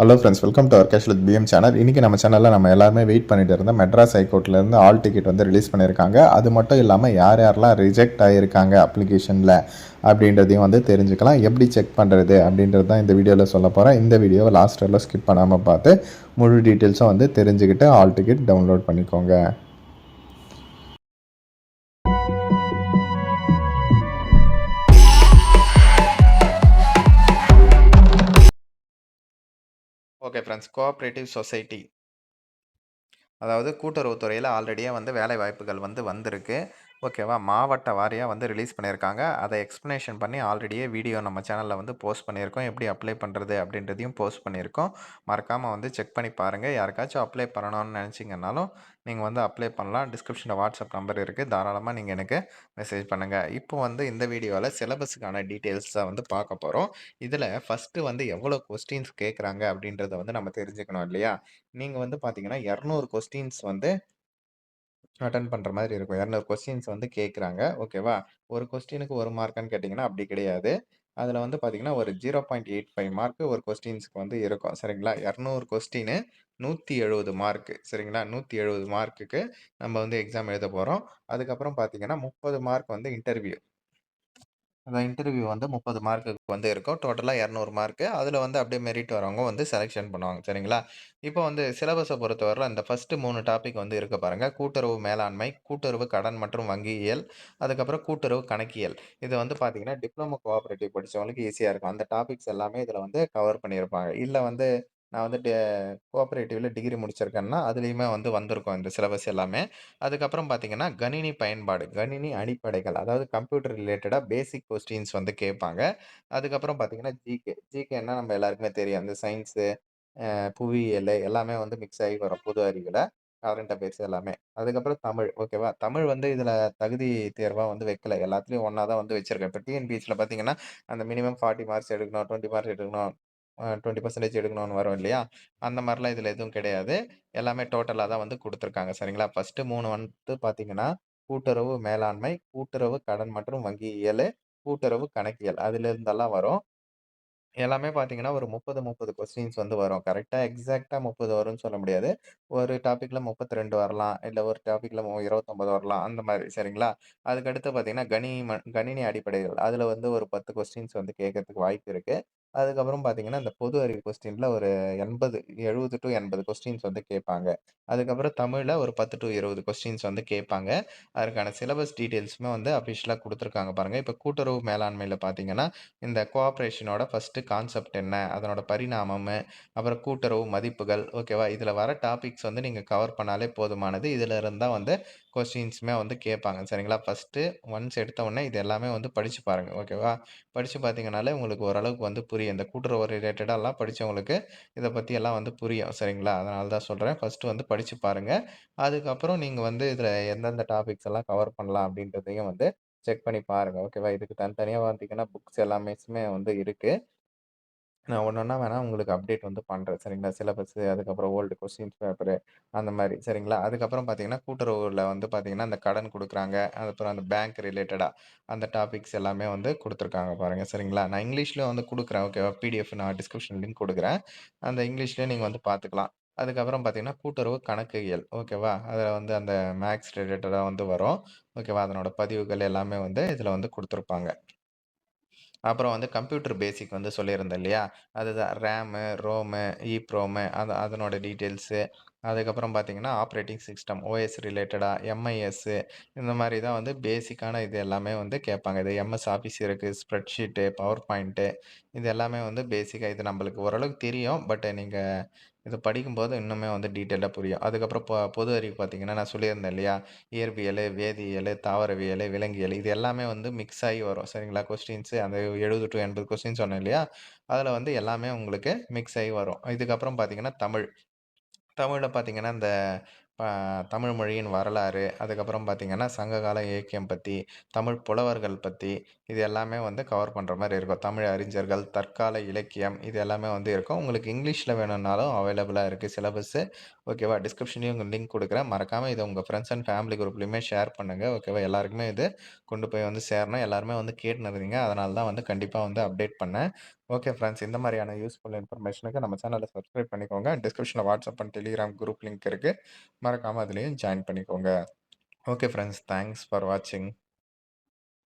Hello friends welcome to our cash with PM channel இன்றைக்கி நம்ம சேனலில் நம்ம எல்லாருமே வெயிட் பண்ணிட்டு இருந்தோம் மெட்ராஸ் ஹைகோர்ட்லேருந்து ஆல் டிக்கெட் வந்து ரிலீஸ் பண்ணியிருக்காங்க அது மட்டும் இல்லாமல் யார் யாரெல்லாம் ரிஜெக்ட் ஆகியிருக்காங்க அப்ளிகேஷனில் அப்படின்றதையும் வந்து தெரிஞ்சுக்கலாம். எப்படி செக் பண்ணுறது அப்படின்றது தான் இந்த வீடியோவில் சொல்ல போகிறேன் இந்த வீடியோவை லாஸ்ட் வரல ஸ்கிப் பண்ணாமல் பார்த்து முழு டீட்டெயில்ஸும் வந்து தெரிஞ்சுக்கிட்டு ஆல் டிக்கெட் டவுன்லோட் பண்ணிக்கோங்க. Okay friends cooperative society. அதாவது கூட்டுறவுத்துறையில் ஆல்ரெடியாக வந்து வேலை வாய்ப்புகள் வந்து வந்திருக்கு. ஓகேவா? மாவட்ட வாரியாக வந்து ரிலீஸ் பண்ணியிருக்காங்க. அதை எக்ஸ்ப்ளனேஷன் பண்ணி ஆல்ரெடியே வீடியோ நம்ம சேனலில் வந்து போஸ்ட் பண்ணியிருக்கோம். எப்படி அப்ளை பண்ணுறது அப்படின்றதையும் போஸ்ட் பண்ணியிருக்கோம். மறக்காமல் வந்து செக் பண்ணி பாருங்கள் யாருக்காச்சும் அப்ளை பண்ணணும்னு நினச்சிங்கனாலும் நீங்கள் வந்து அப்ளை பண்ணலாம். டிஸ்கிரிப்ஷனில் வாட்ஸ்அப் நம்பர் இருக்குது தாராளமாக நீங்கள் எனக்கு மெசேஜ் பண்ணுங்கள் இப்போ வந்து இந்த வீடியோவில் சிலபஸுக்கான டீட்டெயில்ஸை வந்து பார்க்க போகிறோம் இதில் ஃபஸ்ட்டு வந்து எவ்வளோ கொஸ்டின்ஸ் கேட்குறாங்க அப்படின்றத வந்து நம்ம தெரிஞ்சுக்கணும் இல்லையா? நீங்கள் வந்து பார்த்தீங்கன்னா இரநூறு கொஸ்டின்ஸ் வந்து அட்டன் பண்ணுற மாதிரி இருக்கும். இரநூறு கொஸ்டின்ஸ் வந்து கேட்குறாங்க. ஓகேவா ஒரு கொஸ்டினுக்கு ஒரு மார்க்கான்னு கேட்டிங்கன்னா அப்படி கிடையாது. அதில் வந்து பார்த்தீங்கன்னா ஒரு zero point eight five mark ஒரு கொஸ்டின்ஸ்க்கு வந்து இருக்கும். சரிங்களா? இரநூறு கொஸ்டின் நூற்றி எழுபது மார்க்கு சரிங்களா? நூற்றி எழுபது மார்க்குக்கு நம்ம வந்து எக்ஸாம் எழுத போகிறோம் அதுக்கப்புறம் பார்த்தீங்கன்னா முப்பது மார்க் வந்து இன்டர்வியூ அந்த இன்டர்வியூ வந்து முப்பது மார்க்குக்கு வந்து இருக்கும். டோட்டலாக இரநூறு மார்க்கு. அதில் வந்து அப்படியே மெரிட் வரவங்க வந்து செலெக்ஷன் பண்ணுவாங்க. சரிங்களா? இப்போ வந்து சிலபஸை பொறுத்தவரை இந்த ஃபஸ்ட்டு மூணு டாபிக் வந்து இருக்க பாருங்கள் கூட்டுறவு மேலாண்மை கூட்டுறவு கடன் மற்றும் வங்கியியல் அதுக்கப்புறம் கூட்டுறவு கணக்கியல். இது வந்து பார்த்தீங்கன்னா டிப்ளமோ கோஆப்ரேட்டிவ் படித்தவங்களுக்கு ஈஸியாக இருக்கும். அந்த டாபிக்ஸ் எல்லாமே இதில் வந்து கவர் பண்ணியிருப்பாங்க. இல்லை வந்து நான் வந்து டெ கோஆப்ரேட்டிவ்ல டிகிரி முடிச்சிருக்கேன்னா அதுலேயுமே வந்து வந்திருக்கும் இந்த சிலபஸ் எல்லாமே. அதுக்கப்புறம் பார்த்தீங்கன்னா கணினி பயன்பாடு கணினி அடிப்படைகள் அதாவது கம்ப்யூட்டர் ரிலேட்டடாக பேசிக் கொஸ்டின்ஸ் வந்து கேட்பாங்க. அதுக்கப்புறம் பார்த்தீங்கன்னா ஜிகே ஜிகேன்னா நம்ம எல்லாருக்குமே தெரியும். அந்த சயின்ஸு புவியியல் எல்லாமே வந்து மிக்ஸ் ஆகி வரும். பொது அறிவில் கரண்ட் அஃபேர்ஸ் எல்லாமே. அதுக்கப்புறம் தமிழ் ஓகேவா தமிழ் வந்து இதில் தகுதி தேர்வாக வந்து வைக்கல. எல்லாத்துலேயும் ஒன்றா தான் வந்து வச்சுருக்கேன். இப்போ டிஎன்பிஎஸ்சியில் பார்த்தீங்கன்னா அந்த மினிமம் ஃபார்ட்டி மார்க்ஸ் எடுக்கணும் டுவெண்ட்டி மார்க்ஸ் எடுக்கணும். டுவெண்ட்டி பர்சன்டேஜ் எடுக்கணும்னு வரும் இல்லையா அந்த மாதிரிலாம் இதில் எதுவும் கிடையாது எல்லாமே டோட்டலாக தான் வந்து கொடுத்துருக்காங்க சரிங்களா ஃபஸ்ட்டு மூணு வந்து பார்த்தீங்கன்னா கூட்டுறவு மேலாண்மை கூட்டுறவு கடன் மற்றும் வங்கியியல் கூட்டுறவு கணக்கியல் அதுலேருந்தெல்லாம் வரும் எல்லாமே பார்த்தீங்கன்னா, ஒரு 30, 30 கொஸ்டின்ஸ் வந்து வரும். கரெக்டாக எக்ஸாக்டாக முப்பது வரும்னு சொல்ல முடியாது. ஒரு டாப்பிக்கில் முப்பத்தி ரெண்டு வரலாம். இல்லை ஒரு டாப்பிக்கில் இருபத்தொம்பது வரலாம். அந்த மாதிரி சரிங்களா? அதுக்கடுத்து பார்த்தீங்கன்னா, கணினி கணினி அடிப்படைகள். அதில் வந்து ஒரு 10 கொஸ்டின்ஸ் வந்து கேட்கறதுக்கு வாய்ப்பு இருக்குது அதுக்கப்புறம் பார்த்தீங்கன்னா, இந்த பொது அறிவு கொஸ்டின்ல ஒரு 80 70 டூ 80 கொஸ்டின்ஸ் வந்து கேட்பாங்க. அதுக்கப்புறம் தமிழ்ல ஒரு 10 டூ 20 கொஸ்டின்ஸ் வந்து கேட்பாங்க. அதற்கான சிலபஸ் டீட்டெயில்ஸுமே வந்து அஃபிஷியலா குடுத்துருக்காங்க பாருங்க. இப்ப கூட்டுறவு மேலாண்மையில பார்த்தீங்கன்னா, இந்த கோஆப்பரேஷனோட ஃபர்ஸ்ட்டு கான்செப்ட் என்ன? அதனோட பரிணாமமு, அப்புறம் கூட்டுறவு மதிப்புகள் ஓகேவா? இதில் வர டாபிக்ஸ் வந்து நீங்க கவர் பண்ணாலே போதுமானது. இதில் இருந்து தான் வந்து கொஸ்டின்ஸுமே வந்து கேட்பாங்க. சரிங்களா? ஃபர்ஸ்ட்டு ஒன்ஸ் எடுத்த உடனே இது எல்லாமே வந்து படிச்சு பாருங்க. ஓகேவா? படிச்சு பார்த்தீங்கனாலே உங்களுக்கு ஓரளவுக்கு வந்து புரியும். இந்த கூட்டுறவு ரிலேட்டடாலாம் படித்தவங்களுக்கு இதை பற்றி எல்லாம் வந்து புரியும். சரிங்களா? அதனால தான் சொல்கிறேன் ஃபர்ஸ்ட்டு வந்து படித்து பாருங்கள் அதுக்கப்புறம் நீங்கள் வந்து இதில் எந்தெந்த டாபிக்ஸ் எல்லாம் கவர் பண்ணலாம் அப்படின்றதையும் வந்து செக் பண்ணி பாருங்கள் ஓகேவா? இதுக்கு தனித்தனியாக பார்த்தீங்கன்னா, புக்ஸ் எல்லாமேஸுமே வந்து இருக்குது நான் ஒண்ணொண்ணா வேணா உங்களுக்கு அப்டேட் வந்து பண்றேன். சரிங்களா? சிலபஸ் அதுக்கப்புறம் ஓல்டு கொஸ்டின்ஸ் பேப்பரு அந்த மாரி. சரிங்களா? அதுக்கப்புறம் பார்த்தீங்கன்னா, கூட்டுறவுல வந்து பார்த்தீங்கன்னா, அந்த கடன் குடுக்குறாங்க. அதுக்கப்புறம் அந்த பேங்க் ரிலேட்டடா அந்த டாபிக்ஸ் எல்லாமே வந்து குடுத்துருக்காங்க பாருங்க. சரிங்களா? நான் இங்கிலீஷ்லயும் வந்து குடுக்குறேன். ஓகேவா? பிடிஎஃப் நான் டிஸ்கிரிப்ஷன் லிங்க் குடுக்குறேன். அந்த இங்கிலீஷ்லயும் நீங்க வந்து பார்த்துக்கலாம். அதுக்கப்புறம் பார்த்தீங்கன்னா, கூட்டுறவு கணக்கியல். ஓகேவா? அதுல வந்து அந்த மேத்ஸ் ரிலேட்டடா வந்து வரும். ஓகேவா? அதனோட பதிவுகள் எல்லாமே வந்து இதுல வந்து குடுத்துருப்பாங்க. அப்புறம் வந்து கம்ப்யூட்டர் பேசிக் வந்து சொல்லியிருந்தேன் இல்லையா? அதுதான் ரேமு, ரோமு, ஈப்ரோமு அது அதனோட டீட்டெயில்ஸு. அதுக்கப்புறம் பார்த்தீங்கன்னா, ஆப்ரேட்டிங் சிஸ்டம் ஓஎஸ் ரிலேட்டடாக எம்ஐஎஸ்ஸு இந்த மாதிரி தான் வந்து பேசிக்கான இது எல்லாமே வந்து கேட்பாங்க. இது எம்எஸ் ஆஃபீஸ் இருக்கு, ஸ்ப்ரெட்ஷீட்டு, பவர் பாயிண்ட்டு இது எல்லாமே வந்து பேசிக்காக இது நம்மளுக்கு ஓரளவுக்கு தெரியும். பட் நீங்கள் இத படிக்கும்போது இன்னுமே வந்து டீட்டெயிலாக புரியும். அதுக்கப்புறம் பொ பொது அறிவு பார்த்தீங்கன்னா, நான் சொல்லியிருந்தேன் இல்லையா? இயற்பியலு, வேதியியல் தாவரவியல் விலங்கியல் இது எல்லாமே வந்து மிக்ஸ் ஆகி வரும். சரிங்களா? கொஸ்டின்ஸு அந்த 70 டூ 80 கொஸ்டின் சொன்னேன் இல்லையா? அதில் வந்து எல்லாமே உங்களுக்கு மிக்ஸ் ஆகி வரும். இதுக்கப்புறம் பார்த்தீங்கன்னா, தமிழ். தமிழில் பார்த்தீங்கன்னா, இந்த தமிழ் மொழியின் வரலாறு, அதுக்கப்புறம் பார்த்தீங்கன்னா, சங்ககால இலக்கியம் பற்றி தமிழ் புலவர்கள் பற்றி இது எல்லாமே வந்து கவர் பண்ணுற மாதிரி இருக்கும். தமிழ் அறிஞர்கள், தற்கால இலக்கியம் இது எல்லாமே வந்து இருக்கும். உங்களுக்கு இங்கிலீஷில் வேணும்னாலும் அவைலபிளாக இருக்குது சிலபஸ்ஸு. ஓகேவா? டிஸ்கிரிப்ஷன்லயும் லிங்க் கொடுக்குறேன் மறக்காமல் இதை உங்கள் ஃப்ரெண்ட்ஸ் அண்ட் ஃபேமிலி குரூப்லேயுமே ஷேர் பண்ணுங்க. ஓகேவா? எல்லாருக்குமே இது கொண்டு போய் வந்து சேரணும். எல்லாருமே வந்து கேட்டுன்னு இருந்தீங்க. அதனால தான் வந்து கண்டிப்பாக வந்து அப்டேட் பண்ணேன். Okay friends. இந்த மாதிரியான யூஸ்ஃபுல் இன்ஃபர்மேஷனுக்கு நம்ம சேனலை சப்ஸ்கிரைப் பண்ணிக்கோங்க. டிஸ்கிரிப்ஷனில் WhatsApp and Telegram group link இருக்குது மறக்காமல் அதுலேயும் ஜாயின் பண்ணிக்கோங்க. Okay friends. தேங்க்ஸ் ஃபார் வாட்சிங்.